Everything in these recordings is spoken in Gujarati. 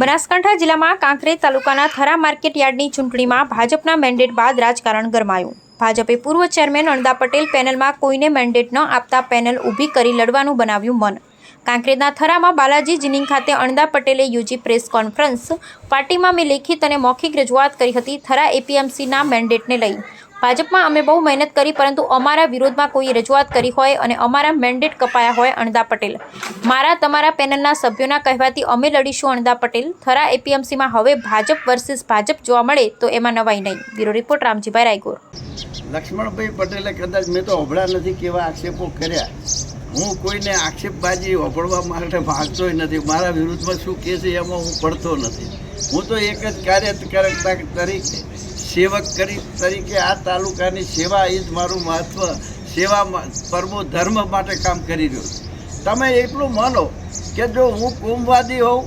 બનાસકાંઠા જિલ્લામાં કાંકરેજ તાલુકાના થરા માર્કેટ યાર્ડની ચૂંટણીમાં ભાજપના મેન્ડેટ બાદ રાજકારણ ગરમાયું. ભાજપે પૂર્વ ચેરમેન અણદા પટેલ પેનલમાં કોઈને મેન્ડેટ ન આપતા પેનલ ઊભી કરી લડવાનું બનાવ્યું મન. કાંકરેજના થરામાં બાલાજી જીનિંગ ખાતે અણદા પટેલે યોજી પ્રેસ કોન્ફરન્સ, પાર્ટીમાં મેં લેખિત અને મૌખિક રજૂઆત કરી હતી, થરા એપીએમસીના મેન્ડેટને લઈ. ભાજપમાં અમે બહુ મહેનત કરી, પરંતુ અમારા વિરોધમાં કોઈ રજૂઆત કરી હોય અને અમારા મેન્ડેટ કપાયા હોય અણદા પટેલ. મારા, તમારા પેનલના સભ્યોના કહેવાથી અમે લડીશું અણદા પટેલ. થરા એપીએમસીમાં હવે ભાજપ વર્સિસ ભાજપ જોવા મળે તો એમાં નવાઈ નહીં. Bureau report, Ramjibhai Raygor. Laxmanbhai પટેલે કદાચ મેં તો અભળા નથી કેવા આક્ષેપો કર્યા. હું કોઈને આક્ષેપબાજી અભળવા માટે માગતોય નથી. મારા વિરુદ્ધમાં શું કહે એમાં હું પડતો નથી. હું તો એક જ કાર્યકર્તા તરીકે સેવક કરી તરીકે આ તાલુકાની સેવા એ જ મારું મહત્ત્વ સેવા પરમો ધર્મ માટે કામ કરી રહ્યો તમે એટલું માનો કે જો હું કોમવાદી હોઉં,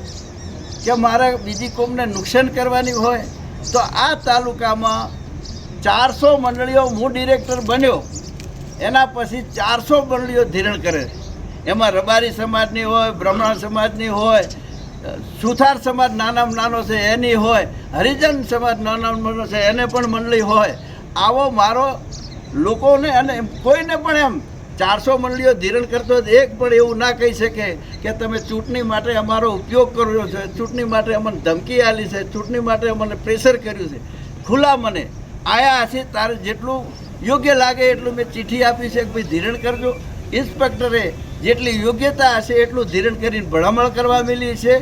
કે મારે બીજી કોમને નુકસાન કરવાની હોય, તો આ તાલુકામાં ચારસો મંડળીઓ હું ડિરેક્ટર બન્યો. એના પછી ચારસો મંડળીઓ ધિરણ કરે એમાં રબારી સમાજની હોય, બ્રાહ્મણ સમાજની હોય સુથાર સમાજ નાનામાં નાનો છે, એની હોય. હરિજન સમાજ નાનામાં નાનો છે, એને પણ મંડળી હોય. આવો મારો લોકોને અને કોઈને પણ એમ ચારસો મંડળીઓ ધિરણ કરતો એક પણ એવું ના કહી શકે કે તમે ચૂંટણી માટે અમારો ઉપયોગ કર્યો છે, ચૂંટણી માટે અમને ધમકી આલી છે, ચૂંટણી માટે અમને પ્રેશર કર્યું છે. ખુલ્લા મને, આયા છે, તારે જેટલું યોગ્ય લાગે એટલું મેં ચિઠ્ઠી આપી છે કે ભાઈ ધિરણ કરજો. ઇન્સ્પેક્ટરે જેટલી યોગ્યતા હશે એટલું ધીરણ કરીને ભલામણ કરવા મિલી છે.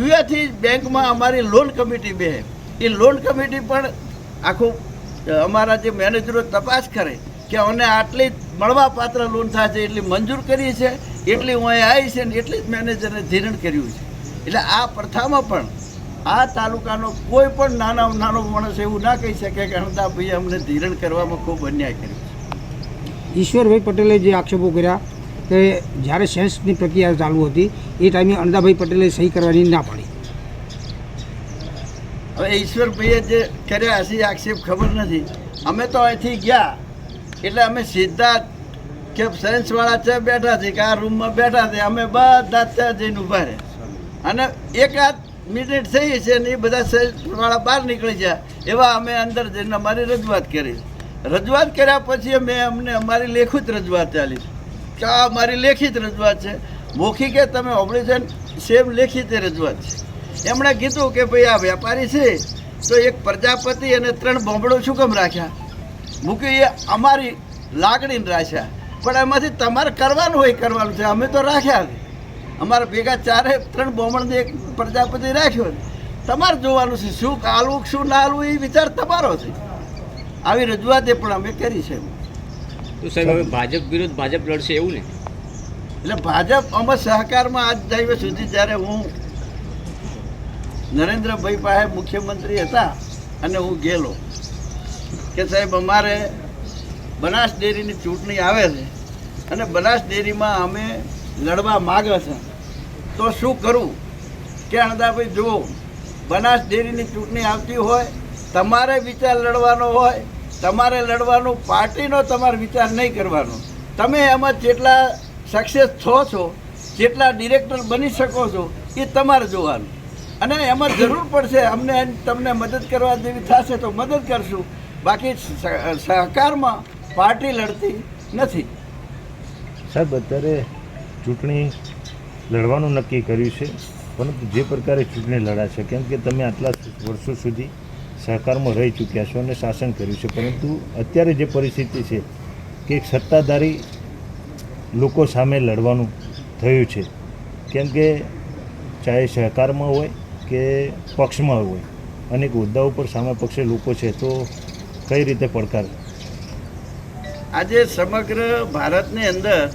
યુએથી બેંકમાં અમારી લોન કમિટી બે. એ લોન કમિટી પણ આખું અમારા જે મેનેજરો તપાસ કરે કે અમને આટલી મળવા પાત્ર લોન છે એટલી મંજૂર કરી છે, એટલી હું અહીં આવી છે ને એટલી જ મેનેજરે ધીરણ કર્યું છે. એટલે આ પ્રથામાં પણ આ તાલુકાનો કોઈ પણ નાના, નાનો માણસ એવું ના કહી શકે કે અણદાભાઈ અમને ધીરણ કરવામાં ખૂબ અન્યાય કર્યો છે. ઈશ્વરભાઈ પટેલે જે આક્ષેપો કર્યા કે જ્યારે સેન્સની પ્રક્રિયા ચાલુ હતી, એ ટાઈમે અણદાભાઈ પટેલે સહી કરવાની ના પાડી. હવે ઈશ્વરભાઈએ જે કર્યા હશે આક્ષેપ ખબર નથી. અમે તો અહીંથી ગયા. એટલે અમે સીધા કે સાયન્સવાળા છે બેઠા છે, કે આ રૂમમાં બેઠા છે. અમે બધા ત્યાં જઈને ઊભા રહે અને એકાદ મિનિટ થઈ છે ને એ બધા સાયન્સવાળા બહાર નીકળી ગયા. એવા અમે અંદર જઈને અમારી રજૂઆત કરી. રજૂઆત કર્યા પછી અમે અમને અમારી લેખિત રજૂઆત ચાલી કે આ મારી લેખિત રજૂઆત છે. મૌખિકે તમે ઓગળી છે ને સેમ લેખિત રજૂઆત છે. એમણે કીધું કે ભાઈ આ વેપારી છે, તો એક પ્રજાપતિ અને ત્રણ બોંબડો શું કેમ રાખ્યા? મૂકી એ અમારી લાગણીને રાખ્યા. પણ એમાંથી તમારે કરવાનું હોય, કરવાનું છે. અમે તો રાખ્યા અમારા ભેગા ચારે ત્રણ બોમણને એક પ્રજાપતિ રાખ્યો તમારે જોવાનું છે શું આલવું શું ના આલવું એ વિચાર તમારો છે. આવી રજૂઆતે પણ અમે કરી છે. તો સાહેબ, હવે ભાજપ વિરુદ્ધ ભાજપ લડશે એવું ને? એટલે ભાજપ અમે સહકારમાં આજ દિવસ સુધી જ્યારે હું નરેન્દ્રભાઈ પાસે મુખ્યમંત્રી હતા અને હું ગયેલો, કે સાહેબ, અમારે બનાસ ડેરીની ચૂંટણી આવે છે અને બનાસ ડેરીમાં અમે લડવા માગે છે, તો શું કરવું કે અણદાભાઈ જુઓ, બનાસ ડેરીની ચૂંટણી આવતી હોય, તમારે વિચાર લડવાનો હોય તમારે લડવાનું પાર્ટીનો તમારે વિચાર નહીં કરવાનો. તમે એમાં જેટલા સક્સેસ થો છો, જેટલા ડિરેક્ટર બની શકો છો, એ તમારે જોવાનું. અને એમાં જરૂર પડશે અમને તમને મદદ કરવા જેવી થશે તો મદદ કરશું. બાકી સહકારમાં પાર્ટી લડતી નથી. સાહેબ, અત્યારે ચૂંટણી લડવાનું નક્કી કર્યું છે, પરંતુ જે પ્રકારે ચૂંટણી લડાશે, કેમ કે તમે આટલા વર્ષો સુધી સહકારમાં રહી ચૂક્યા છો અને શાસન કર્યું છે. પરંતુ અત્યારે જે પરિસ્થિતિ છે કે સત્તાધારી લોકો સામે લડવાનું થયું છે. કેમ કે ચાહે સહકારમાં હોય કે પક્ષમાં હોય, અનેક હોદ્દા પર સામે પક્ષે લોકો છે, તો કઈ રીતે પડકાર? આજે સમગ્ર ભારતની અંદર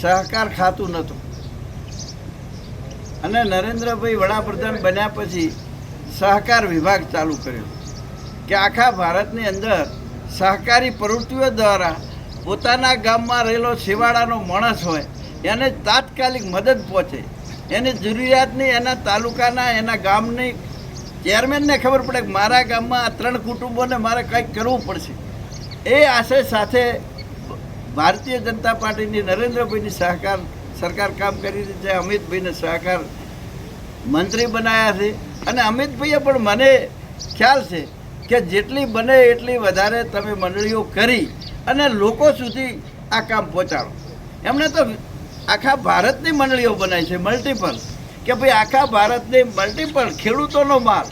સહકાર ખાતું નહોતું. અને નરેન્દ્રભાઈ વડાપ્રધાન બન્યા પછી સહકાર વિભાગ ચાલુ કર્યો કે આખા ભારતની અંદર સહકારી પ્રવૃત્તિઓ દ્વારા પોતાના ગામમાં રહેલો છેવાડાનો માણસ હોય, એને તાત્કાલિક મદદ પહોંચે. એની જરૂરિયાતની એના તાલુકાના, એના ગામની ચેરમેનને ખબર પડે કે મારા ગામમાં આ ત્રણ કુટુંબોને મારે કંઈક કરવું પડશે. એ આશય સાથે ભારતીય જનતા પાર્ટીની નરેન્દ્રભાઈની સહકાર, સરકાર કામ કરી રહી છે, અમિતભાઈને સહકાર મંત્રી બનાવ્યા છે. અને અમિતભાઈએ પણ મને ખ્યાલ છે કે જેટલી બને એટલી વધારે તમે મંડળીઓ કરી અને લોકો સુધી આ કામ પહોંચાડો. એમણે તો આખા ભારતની મંડળીઓ બનાવી છે મલ્ટીપલ કે ભાઈ આખા ભારતની મલ્ટીપલ ખેડૂતોનો માલ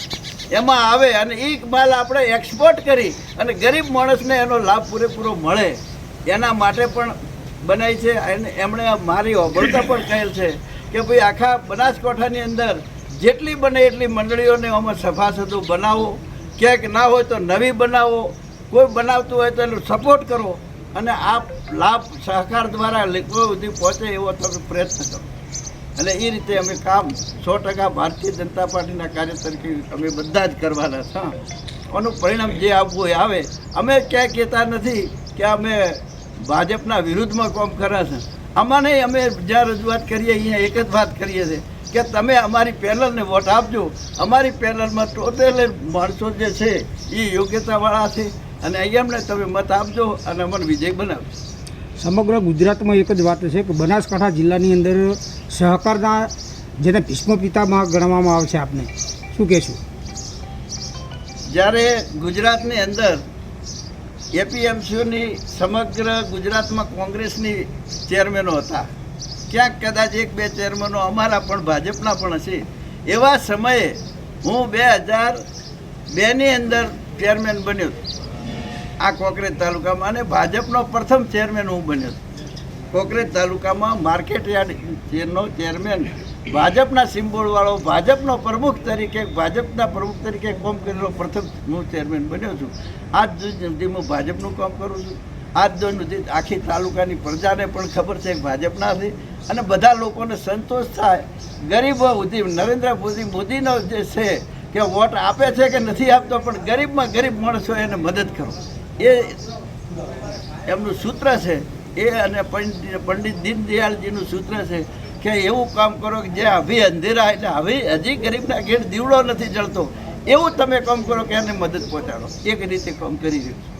એમાં આવે અને એ માલ આપણે એક્સપોર્ટ કરી અને ગરીબ માણસને એનો લાભ પૂરેપૂરો મળે. એના માટે પણ બનાવી છે એમણે મારી અભળતા પણ કહેલ છે કે ભાઈ આખા બનાસકાંઠાની અંદર જેટલી બને એટલી મંડળીઓને અમે સભાસદો બનાવો. ક્યાંક ના હોય તો નવી બનાવો. કોઈ બનાવતું હોય તો એનો સપોર્ટ કરો અને આ લાભ સહકાર દ્વારા લોકો સુધી પહોંચે એવો તમે પ્રયત્ન કરો. એટલે એ રીતે અમે કામ સો ટકા ભારતીય જનતા પાર્ટીના કાર્ય તરીકે અમે બધા જ કરવાના છે એનું પરિણામ જે આવવું એ આવે. અમે ક્યાંય કહેતા નથી કે અમે ભાજપના વિરુદ્ધમાં કામ કર્યા છે. આમાં નહીં, અમે જ્યાં રજૂઆત કરીએ, અહીંયા એક જ વાત કરીએ છીએ. કે તમે અમારી પેનલને વોટ આપજો. અમારી પેનલમાં ટોટલ માણસો જે છે એ યોગ્યતાવાળા છે. અને એમને તમે મત આપજો અને અમને વિજય બનાવજો. સમગ્ર ગુજરાતમાં એક જ વાત છે કે બનાસકાંઠા જિલ્લાની અંદર સહકારના જેને ભીષ્મ પિતામાં ગણવામાં આવે છે આપને શું કહેશું? જ્યારે ગુજરાતની અંદર એપીએમસીઓની સમગ્ર ગુજરાતમાં કોંગ્રેસની ચેરમેનો હતા ક્યાંક કદાચ એક બે ચેરમેનો અમારા પણ ભાજપના પણ હશે. એવા સમયે હું બે હજાર બેની અંદર ચેરમેન બન્યો આ કોકરેજ તાલુકામાં અને ભાજપનો પ્રથમ ચેરમેન હું બન્યો કોકરેજ તાલુકામાં માર્કેટ યાર્ડનો ચેરમેન, ભાજપના સિમ્બોલવાળો, ભાજપનો પ્રમુખ તરીકે, ભાજપના પ્રમુખ તરીકે કામ કરેલો પ્રથમ હું ચેરમેન બન્યો છું. આજ સુધી હું ભાજપનું કામ કરું છું. આજ સુધી આખી તાલુકાની પ્રજાને પણ ખબર છે કે ભાજપના છે અને બધા લોકોને સંતોષ થાય. ગરીબો સુધી નરેન્દ્ર મોદી મોદીનો જે છે કે વોટ આપે છે કે નથી આપતો, પણ ગરીબમાં ગરીબ માણસો એને મદદ કરો. એ એમનું સૂત્ર છે. એ અને પંડિત પંડિત દીનદયાળજીનું સૂત્ર છે કે એવું કામ કરો કે જે અભી અંધેરા એટલે હવે હજી ગરીબના ઘેર દીવડો નથી જળતો. એવું તમે કામ કરો કે એને મદદ પહોંચાડો. એક રીતે કામ કરી રહ્યું